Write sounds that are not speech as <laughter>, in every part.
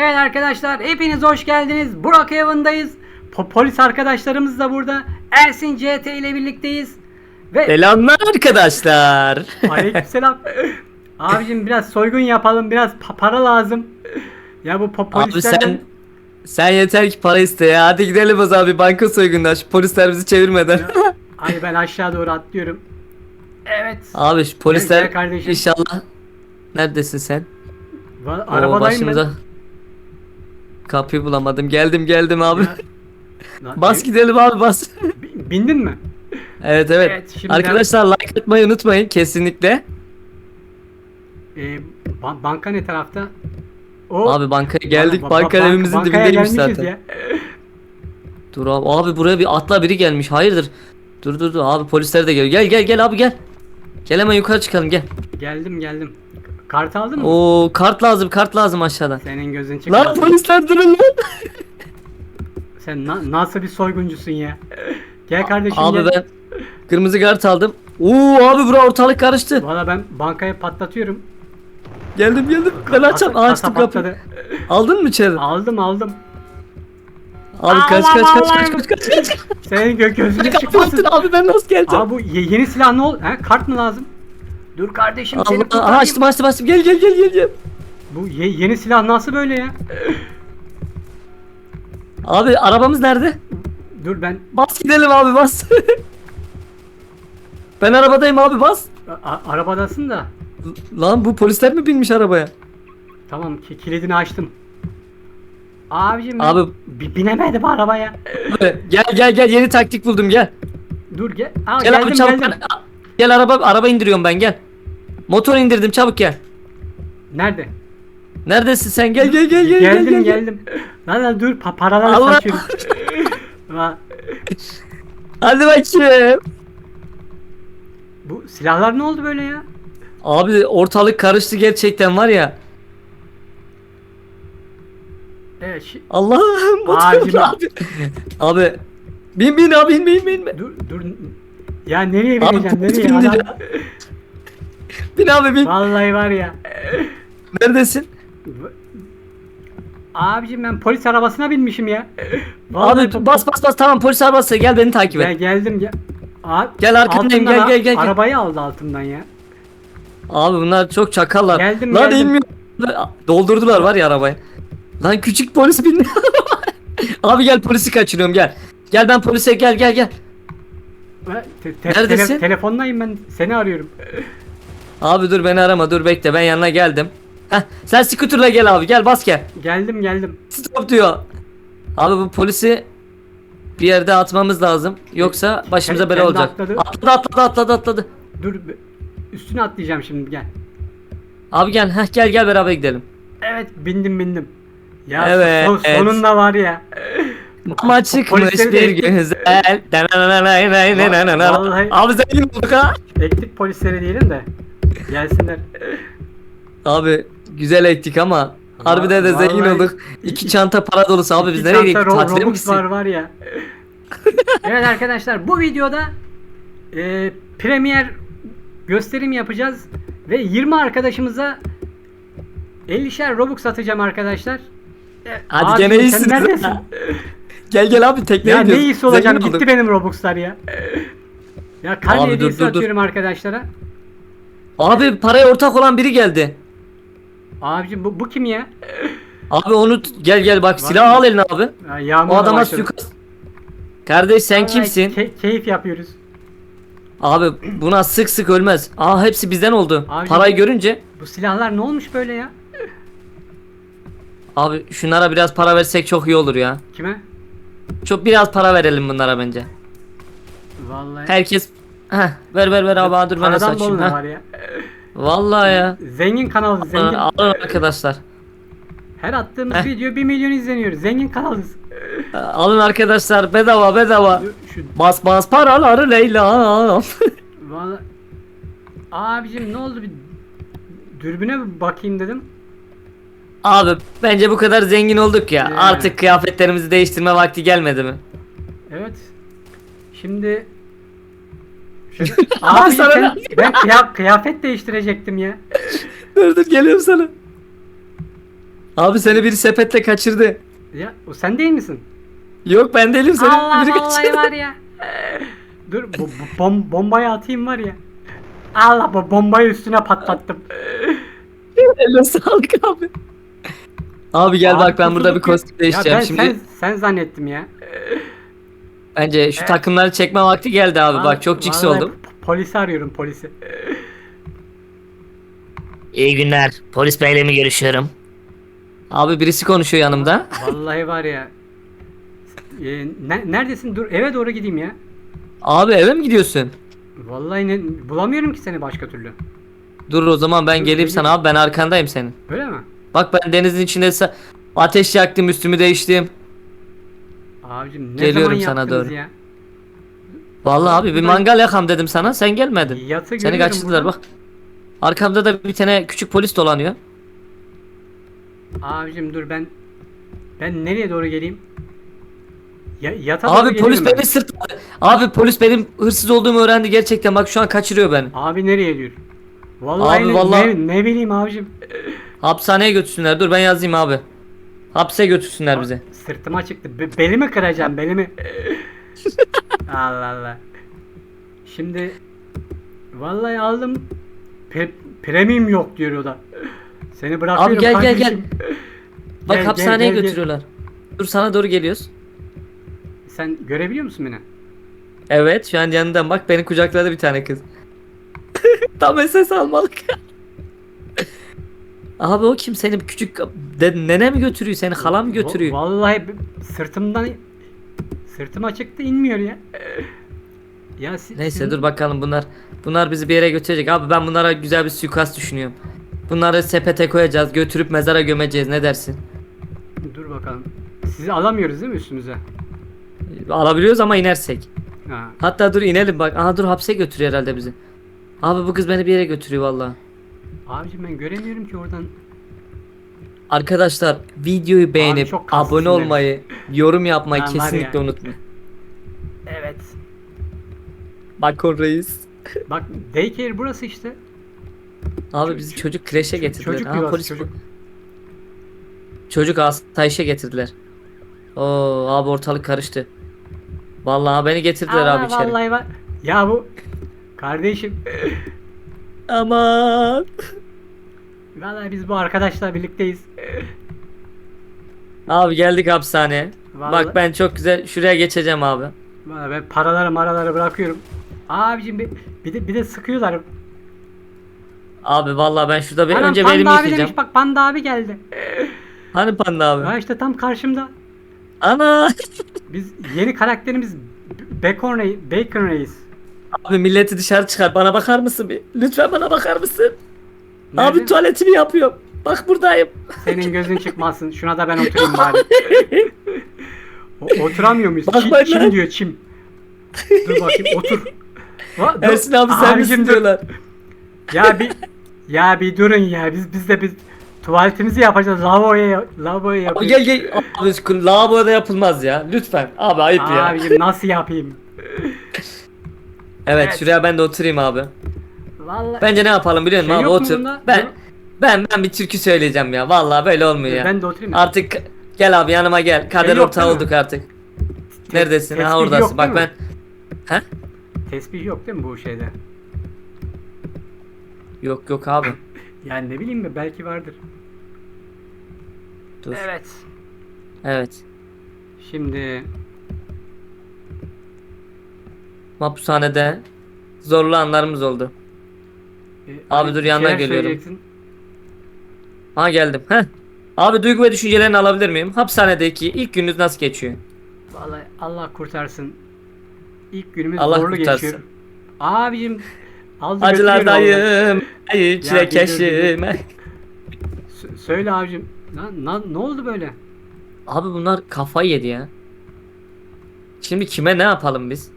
Evet arkadaşlar hepiniz hoş geldiniz. Burak Evan'dayız. Po- polis arkadaşlarımız da burada. Ersin CT ile birlikteyiz. Ve Selamlar arkadaşlar. aleykümselam. <laughs> Abicim biraz soygun yapalım. Biraz pa- para lazım. Ya bu po- Abi polislerden... sen sen yeter ki para iste ya. Hadi gidelim o zaman bir banka soygundan. Şu polisler bizi çevirmeden. Ay ben aşağı doğru atlıyorum. Evet. Abi şu polisler Gel kardeşim. inşallah. Neredesin sen? Va- Oo, arabadayım başımıza. Kapıyı bulamadım. Geldim geldim abi. <laughs> Lan, bas gidelim abi bas. <laughs> bi- Bindin mi? evet evet. Evet, şimdi Arkadaşlar like atmayı unutmayın kesinlikle. Ee, ba- banka ne tarafta? O Abi bankaya geldik. Ba- ba- Banka bank- evimizin bankaya dibindeymiş gelmişiz zaten. ya. Dur abi. Abi buraya bir atla biri gelmiş. Hayırdır? Dur dur dur. Abi polisler de geliyor. Gel gel gel abi gel. Gel hemen yukarı çıkalım gel. Geldim geldim. Kart aldın mı? Oo kart lazım kart lazım aşağıdan. Senin gözün çıktı. Lan polisler durun lan. Sen na- nasıl bir soyguncusun ya? Gel kardeşim Abi gel. ben kırmızı kart aldım. Oo abi bura ortalık karıştı. Valla ben bankaya patlatıyorum. Geldim geldim. Ben açam Kasa- açtım kasa kapıyı. patladı. Aldın mı içeri? Aldım aldım. Abi kaç kaç kaç kaç kaç kaç kaç. Senin gö gözünü Kapattın çıkmasın. abi ben nasıl geleceğim? Abi bu ye- yeni silah ne oldu? He, kart mı lazım? Dur kardeşim seni Allah, aha, kurtarayım. açtım açtım açtım gel gel gel gel gel. Bu ye- yeni silah nasıl böyle ya? Abi arabamız nerede? Dur ben Bas gidelim abi bas. <laughs> ben arabadayım abi bas. a- a- arabadasın da. Lan bu polisler mi binmiş arabaya? Tamam ki kilidini açtım. Abicim ben Abi- bi- binemedim arabaya. Abi, gel gel gel yeni taktik buldum gel. Dur gel. Aa, Gel geldim abi çabuk. geldim. Gel araba araba indiriyorum ben gel. Motor indirdim çabuk gel. Nerede? Neredesin sen? Gel gel gel gel geldim gel. gel. geldim. Lan lan dur pa paraları Allah. saçıyorum. <laughs> Hadi bakayım. bu silahlar ne oldu böyle ya? Abi ortalık karıştı gerçekten var ya. Evet şi- Allah'ım motor abi. Abi bin bin abi bin bin bin. dur dur. Ya nereye bineceğim nereye? Adam-. Bin abi bin. Vallahi var ya. Neredesin? Abicim ben polis arabasına binmişim ya. Vallahi Abi bas bas bas tamam polis arabası gel beni takip Ya et. geldim ya. Abi, Gel arkandayım, gel, gel, gel, gel. Arabayı aldı altımdan ya. Abi bunlar çok çakallar. Geldim, Lan geldim. inmiyor. Doldurdular var ya arabayı. Lan küçük polis bindi. <laughs> abi gel polisi kaçırıyorum gel. Gel ben polise gel gel gel. Te- te- Neredesin? tele- telefondayım ben seni arıyorum. Abi dur beni arama dur bekle ben yanına geldim. Heh, sen scooter'la gel abi gel bas gel. Geldim geldim. Stop diyor. Abi bu polisi bir yerde atmamız lazım. Yoksa başımıza Kendi bela olacak. atladı. Atladı atladı atladı atladı. Dur üstüne atlayacağım şimdi gel. Abi gel heh, gel gel beraber gidelim. Evet bindim bindim. Ya Evet. son- sonunda var ya. Ama çıkmış polisleri bir güzel. Vallahi- Abi zengin olduk ha. Ektik polisleri diyelim de. Gelsinler. Abi güzel ektik ama harbiden de zengin Vallahi olduk. İki çanta para dolusu abi biz İki nereye çanta gittik? ro- Tatile mi Robux var gitsin? var ya. evet arkadaşlar bu videoda e, premier gösterim yapacağız ve 20 arkadaşımıza 50'şer Robux atacağım arkadaşlar. E, Hadi abi gene sen iyisiniz neredesin? ha. Gel gel abi tekneye ya ne gidiyoruz. iyisi Zengin gitti olduk. benim Robux'lar ya. Ya kalp Abi dur, hediyesi dur, dur. atıyorum arkadaşlara. Abi paraya ortak olan biri geldi. Abicim bu, bu kim ya? Abi onu t- gel gel bak silah al eline abi. Ya, O adama başladı. suikast. Kardeş sen Vallahi kimsin? ke- keyif yapıyoruz. Abi buna sık sık ölmez. Aa hepsi bizden oldu. Abi- Parayı görünce Bu silahlar ne olmuş böyle ya? abi şunlara biraz para versek çok iyi olur ya. Kime? Çok biraz para verelim bunlara bence. Vallahi. Herkes Heh, ver ver ver abi aa, dur ben de Paradan bol var ya? Vallahi ya. Zengin kanal zengin. Aa, Alın arkadaşlar. Her attığımız Heh. video 1 milyon izleniyor. Zengin kanalız. Aa, Alın arkadaşlar bedava bedava. Şu- Bas bas paraları Leyla. valla Abicim ne oldu bir dürbüne bir bakayım dedim. Abi bence bu kadar zengin olduk ya. Yani. Artık kıyafetlerimizi değiştirme vakti gelmedi mi? Evet. Şimdi <laughs> Abi sana <laughs> ben kıya- kıyafet değiştirecektim ya. dur dur geliyorum sana. Abi seni biri sepetle kaçırdı. Ya o sen değil misin? Yok ben değilim seni Allah biri vallahi kaçırdı. var ya. <laughs> Dur bu, bu bom, bombayı atayım var ya. Allah bu bombayı üstüne patlattım. Eline sağlık abi. Abi gel Abi bak ben burada bir ya. kostüm değişeceğim ya ben şimdi. Sen, sen zannettim ya. Bence şu takımları çekme vakti geldi abi bak çok Vallahi oldum. po- Polisi arıyorum polisi. İyi günler. Polis beyle mi görüşüyorum? Abi birisi konuşuyor yanımda. Vallahi var ya. Ee, ne- neredesin? Dur eve doğru gideyim ya. Abi eve mi gidiyorsun? Vallahi ne, bulamıyorum ki seni başka türlü. Dur o zaman ben Dur, geleyim geleyim. sana abi ben arkandayım senin. Öyle mi? Bak ben denizin içinde sa- ateş yaktım üstümü değiştim. Abicim ne Geliyorum zaman sana doğru. ya? Vallahi abi bir mangal yakam dedim sana sen gelmedin. Yatı Seni kaçırdılar buradan. bak. Arkamda da bir tane küçük polis dolanıyor. Abicim dur ben ben nereye doğru geleyim? Ya, yata Abi polis beni sırtladı. Abi polis benim hırsız olduğumu öğrendi gerçekten bak şu an kaçırıyor beni. Abi nereye diyor? Vallahi, Abi ne, vallahi- ne, ne bileyim abicim. Hapishaneye götürsünler dur ben yazayım abi. Hapse götürsünler bizi. Sırtıma çıktı. Be- belimi kıracağım belimi. <laughs> Allah Allah. Şimdi vallahi aldım. Pe- premium yok diyor o da. Seni bırakıyorum Abi gel, gel, gel. kardeşim. Bak Gel, hapishaneye gel, gel. götürüyorlar. Dur sana doğru geliyoruz. Sen görebiliyor musun beni? Evet şu an yanından bak beni kucakladı bir tane kız. <laughs> Tam SS almalık. Abi o kim seni küçük de, nene mi götürüyor seni hala mı götürüyor? Va- Vallahi sırtımdan sırtıma çıktı inmiyor ya. Ya si- Neyse sizin- dur bakalım bunlar bunlar bizi bir yere götürecek. Abi ben bunlara güzel bir suikast düşünüyorum. Bunları sepete koyacağız, götürüp mezara gömeceğiz. Ne dersin? Dur bakalım. Sizi alamıyoruz değil mi üstümüze? Alabiliyoruz ama inersek. Ha. Hatta dur inelim bak. Aha dur hapse götürüyor herhalde bizi. Abi bu kız beni bir yere götürüyor vallahi. Abicim ben göremiyorum ki oradan. Arkadaşlar videoyu beğenip çok abone demiş. olmayı, yorum yapmayı Lan var kesinlikle ya. unutmayın. Evet. Bakon reis. Bak daycare burası işte. Abi bizi çocuk kreşe getirdiler. Çocuk yuvası, polis çocuk. Çocuk asayişe getirdiler. Oo abi ortalık karıştı. Vallahi beni getirdiler Allah abi içeri. Vallahi var. Ya bu kardeşim. Aman. Vallahi biz bu arkadaşla birlikteyiz. <laughs> Abi geldik hapishaneye. Vallahi- Bak ben çok güzel şuraya geçeceğim abi. Vallahi ben paraları maraları bırakıyorum. Abicim bir, bir de bir de sıkıyorlar. Abi vallahi ben şurada bir Anam, önce abi yıkayacağım. demiş bak Panda abi geldi. <laughs> Hani panda abi? Ha işte tam karşımda. Ana. <laughs> Biz yeni karakterimiz Bacon, Bacon Reis. Abi milleti dışarı çıkar. Bana bakar mısın bir? Lütfen bana bakar mısın? Nerede? Abi tuvaletimi yapıyorum. Bak buradayım. Senin gözün çıkmasın. Şuna da ben oturayım <laughs> bari. O- oturamıyor muyuz? Bak çim, bak çim lan. diyor çim. Dur bakayım otur. Va- dur. Ersin abi sen Abicim misin dur. diyorlar. Ya bir ya bir durun ya. Biz biz de biz tuvaletimizi yapacağız. Lavaboya lavaboya Abi yapıyoruz. gel gel. Abi şu lavaboda yapılmaz ya. Lütfen. Abi ayıp ya. Abicim nasıl yapayım? Evet, Evet. şuraya ben de oturayım abi. Vallahi Bence ne yapalım biliyor musun Şey abi yok mu otur. bunda? Ben Yok. ben ben bir türkü söyleyeceğim ya. Vallahi böyle olmuyor ya. ben de oturayım. mı? Artık gel abi yanıma gel. Kader Şey yok ortağı değil mi? olduk artık. Neredesin? tespih Ha oradasın. yok Bak değil ben mi? Tesbih yok değil mi bu şeyde? Yok yok abi. <laughs> Yani ne bileyim mi belki vardır. Dur. Evet. Evet. Şimdi Mahpushanede zorlu anlarımız oldu. E, Abi Ali, dur, yanına geliyorum. Ha geldim. Heh. Abi duygu ve düşüncelerini alabilir miyim? Hapishanedeki ilk gününüz nasıl geçiyor? Vallahi Allah kurtarsın. İlk günümüz Allah zorlu kurtarsın. geçiyor. Abicim aldı Acılar götürüyor vallahi. dayım. Ay dur, çilekeşim. Sö- Söyle abicim. Lan, lan ne oldu böyle? Abi bunlar kafayı yedi ya. Şimdi kime ne yapalım biz?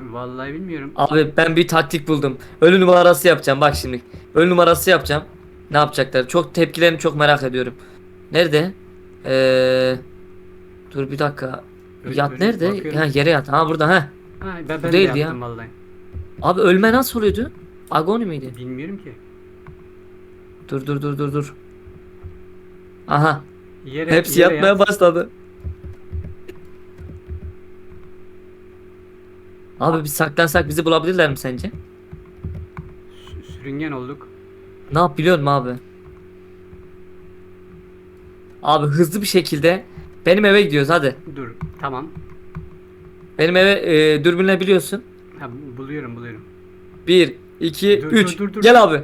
Vallahi bilmiyorum. Abi ben bir taktik buldum. Ölü numarası yapacağım bak şimdi. Ölü numarası yapacağım. Ne yapacaklar? Çok tepkilerini çok merak ediyorum. Nerede? Ee, dur bir dakika. Ölü- Yat ölü- nerede? bakıyorum. Ha yere yat. Ha burada ha. Ha, ben, ben de değildi yaptım ya. vallahi. Abi ölme nasıl oluyordu? Agoni miydi? Bilmiyorum ki. Dur dur dur dur dur. Aha. Yere, Hepsi yere yatmaya yat. başladı. Abi biz saklansak bizi bulabilirler mi sence? Sü- Sürüngen olduk. Ne yap biliyor musun abi? Abi hızlı bir şekilde benim eve gidiyoruz hadi. Dur. Tamam. Benim eve e, dürbünle biliyorsun. Ha, buluyorum buluyorum. 1 2 Dur, 3 dur, dur, dur. Gel abi.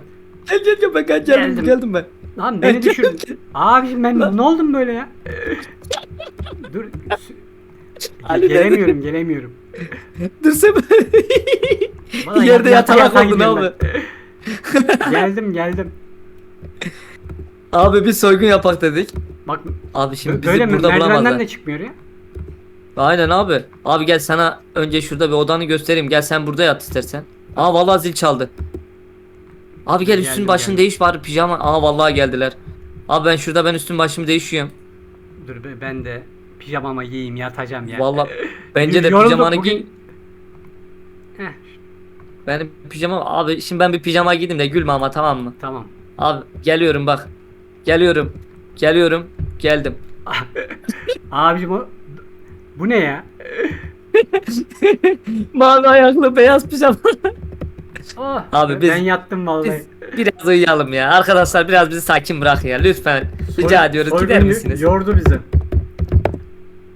Gel gel gel ben geldim Geldim. geldim, ben. Lan beni Gel, düşürdün. Abiciğim ben ne oldum böyle ya? <laughs> Dur. sü- Ali gelemiyorum gelemiyorum. Dur sen. Vallahi Yerde yata- yatalak yata oldun gidiyorum abi. ben. geldim geldim. Abi bir soygun yapak dedik. Bak Abi şimdi bizi böyle mi? burada Merdivenden bulamazlar. de çıkmıyor ya. Aynen abi. Abi gel sana önce şurada bir odanı göstereyim. Gel sen burada yat istersen. Aa vallahi zil çaldı. Abi gel üstün başını geldim. değiş bari pijama. Aa vallahi geldiler. Abi ben şurada ben üstün başımı değişiyorum. Dur be, ben de pijamama giyeyim yatacağım ya. Vallahi <laughs> bence de Yorulduk pijamanı bugün. giy. Heh, Benim pijama abi şimdi ben bir pijama giydim de gülme ama tamam mı? tamam. Abi geliyorum bak. Geliyorum. Geliyorum. Geldim. <laughs> Abicim o bu ne ya? <laughs> Mavi ayaklı beyaz pijama. Oh, Abi biz- ben yattım vallahi. Biz biraz uyuyalım ya. Arkadaşlar biraz bizi sakin bırakın ya lütfen. Rica Soy- ediyoruz soygun gider yo- misiniz? Yordu bizi.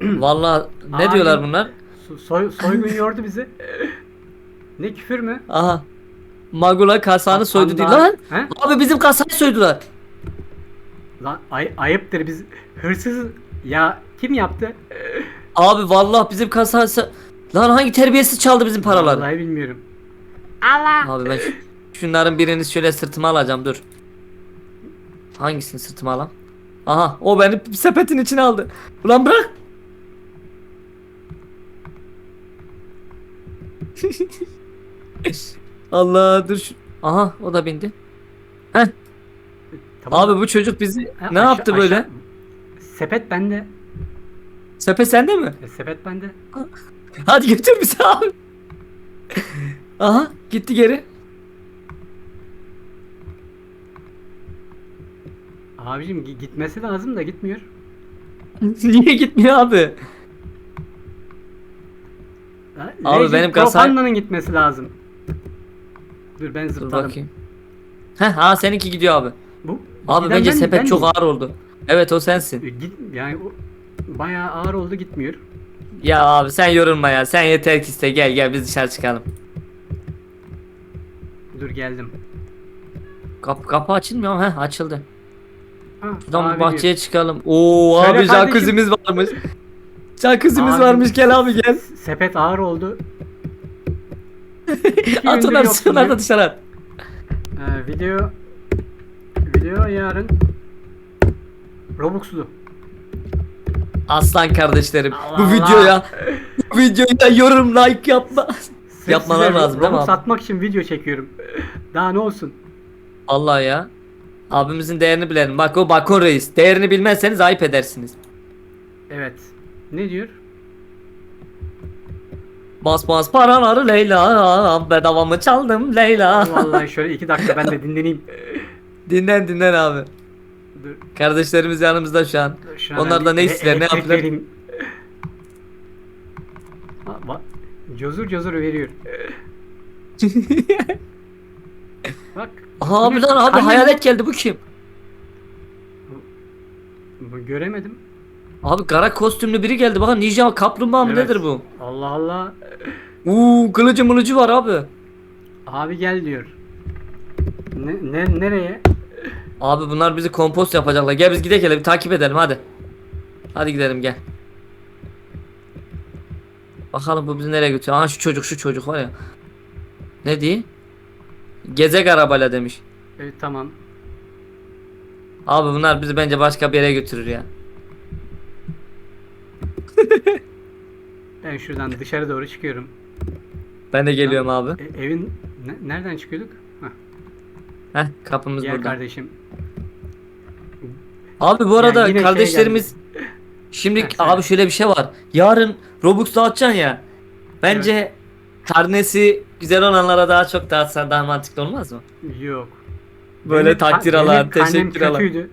<clears throat> Vallahi ne Abi. diyorlar bunlar? So- Soy, soygun yordu bizi. Ne küfür mü? Aha. Magula kasanı soydu değil lan. He? Abi bizim kasayı soydular. Lan ay- ayıptır biz hırsız ya kim yaptı? Abi vallahi bizim kasası Lan hangi terbiyesiz çaldı bizim paraları? Vallahi bilmiyorum. Abi ben şu- şunların birini şöyle sırtıma alacağım dur. Hangisini sırtıma alam? Aha o beni sepetin içine aldı. Ulan bırak. Allah dur şu. Aha o da bindi. Heh. Tamam. Abi bu çocuk bizi Ha, ne aşağı- yaptı böyle? aşağı- Sepet bende. Sepet sende mi? E, sepet bende. Hadi götür bizi abi. Aha gitti geri. Abicim gi- gitmesi lazım da gitmiyor. <laughs> Niye gitmiyor abi? Ha, Abi Legend benim kasa- gitmesi lazım. Dur ben Dur zıpladım. bakayım. Heh ha seninki gidiyor abi. Bu Abi giden bence ben- sepet ben çok ağır oldu. Evet o sensin. E, Git yani o bayağı ağır oldu gitmiyor. Ya abi sen yorulma ya. Sen yeter ki iste gel gel biz dışarı çıkalım. Dur geldim. Kapı kapı açılmıyor mu? Heh açıldı. Ha, Şuradan abi bir bahçeye çıkalım. Oo Söyle abi kardeşim. jacuzzi'miz varmış. Jacuzzi'miz Abi, varmış gel abi gel. Sepet ağır oldu. <laughs> İki At gündür onları yoksun ya. da dışarı at. Ee, video video yarın Robux'lu. Aslan kardeşlerim. Allah bu Allah. videoya bu videoya yorum like yapma. Sırf Yapmalar size lazım, değil mi Robux abi? atmak için video çekiyorum. Daha ne olsun? Allah ya. Abimizin değerini bilelim. Bak o Bakon Reis. Değerini bilmezseniz ayıp edersiniz. Evet. Ne diyor? Bas bas paraları Leyla. Bedava mı çaldım Leyla. Vallahi şöyle iki dakika ben de dinleneyim. <laughs> dinlen dinlen abi. Dur, Kardeşlerimiz yanımızda şu an. şuna Onlar da ne ele- istiyor, ne yaptılar? bak, cozur cozur veriyor. <laughs> Bak. Aha abi bu lan abi hayalet geldi bu kim? Bu göremedim. Abi kara kostümlü biri geldi. Bakın ninja kaplumbağa mı Evet. nedir bu? Allah Allah. Uuu kılıcı mılıcı var abi. Abi gel diyor. Ne, ne nereye? Abi bunlar bizi kompost yapacaklar. Gel biz gidelim hele bir takip edelim hadi. Hadi gidelim gel. Bakalım bu bizi nereye götürüyor. Aha şu çocuk şu çocuk var ya. Ne diye? Gezek arabayla demiş. Evet tamam. Abi bunlar bizi bence başka bir yere götürür ya. <laughs> Ben şuradan dışarı doğru çıkıyorum. Ben de geliyorum abi. E, evin ne- nereden çıkıyorduk? Hah, Heh kapımız gel burada. kardeşim. Abi bu arada yine şey kardeşlerimiz şimdi <laughs> Heh, söyle. abi şöyle bir şey var. Yarın Robux dağıtacaksın ya. Bence karnesi güzel olanlara daha çok dağıtsan daha mantıklı olmaz mı? Yok. Böyle Benim ka- takdir alan, benim karnem teşekkür alan. kötüydü.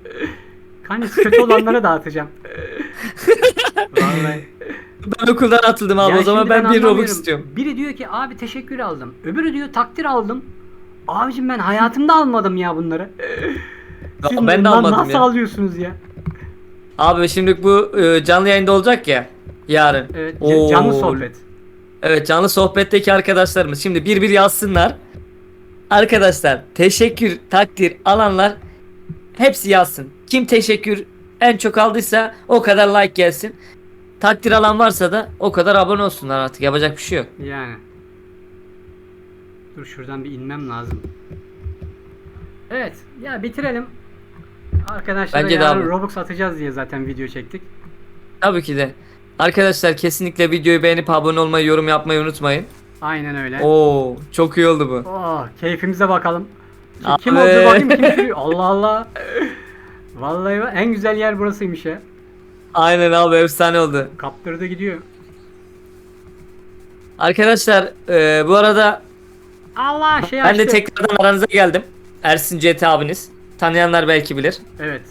Kanis kötü olanlara dağıtacağım. <laughs> Vallahi. Ben okuldan atıldım abi Ya o zaman şimdi ben bir anlamıyorum. Robux istiyorum. Biri diyor ki abi teşekkür aldım. Öbürü diyor takdir aldım. Abicim ben hayatımda almadım ya bunları. Siz ben de bundan almadım nasıl ya. alıyorsunuz ya? Abi şimdi bu e, canlı yayında olacak ya yarın. Evet ca- canlı Oo. sohbet. Evet canlı sohbetteki arkadaşlarımız şimdi bir bir yazsınlar. Arkadaşlar teşekkür takdir alanlar hepsi yazsın. Kim teşekkür en çok aldıysa o kadar like gelsin. Takdir alan varsa da o kadar abone olsunlar artık yapacak bir şey yok. Yani. Dur şuradan bir inmem lazım. Evet ya bitirelim. Arkadaşlara Bence de yarın abi. Robux atacağız diye zaten video çektik. Tabii ki de. Arkadaşlar kesinlikle videoyu beğenip abone olmayı, yorum yapmayı unutmayın. Aynen öyle. Oo, çok iyi oldu bu. Oh, keyfimize bakalım. Ki- Abi. Kim oldu bakayım kim <laughs> sürüyor? Allah Allah. Vallahi bak, en güzel yer burasıymış ya. Aynen abi efsane oldu. Kaptırdı gidiyor. Arkadaşlar e, bu arada Allah şey ben de açtı. tekrardan aranıza geldim. Ersin CT abiniz. Tanıyanlar belki bilir. Evet.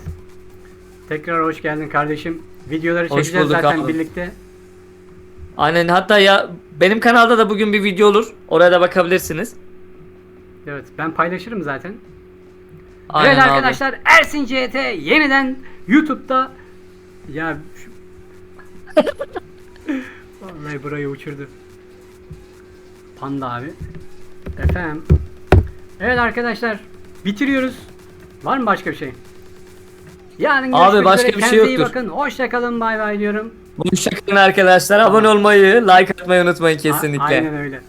Tekrar hoş geldin kardeşim. Videoları Hoş çekeceğiz bulduk zaten abi. birlikte. Aynen hatta ya benim kanalda da bugün bir video olur. Oraya da bakabilirsiniz. Evet ben paylaşırım zaten. Aynen evet abi. arkadaşlar Ersin CT yeniden YouTube'da ya şu- <laughs> Vallahi burayı uçurdu. Panda abi. Efendim. Evet arkadaşlar bitiriyoruz. Var mı başka bir şey? Yarın Abi, görüşmek başka üzere. bir şey Kendinize iyi yoktur. bakın. Hoşça kalın. Bay bay diyorum. Hoşçakalın arkadaşlar. Abone olmayı, like atmayı unutmayın kesinlikle. A- aynen öyle.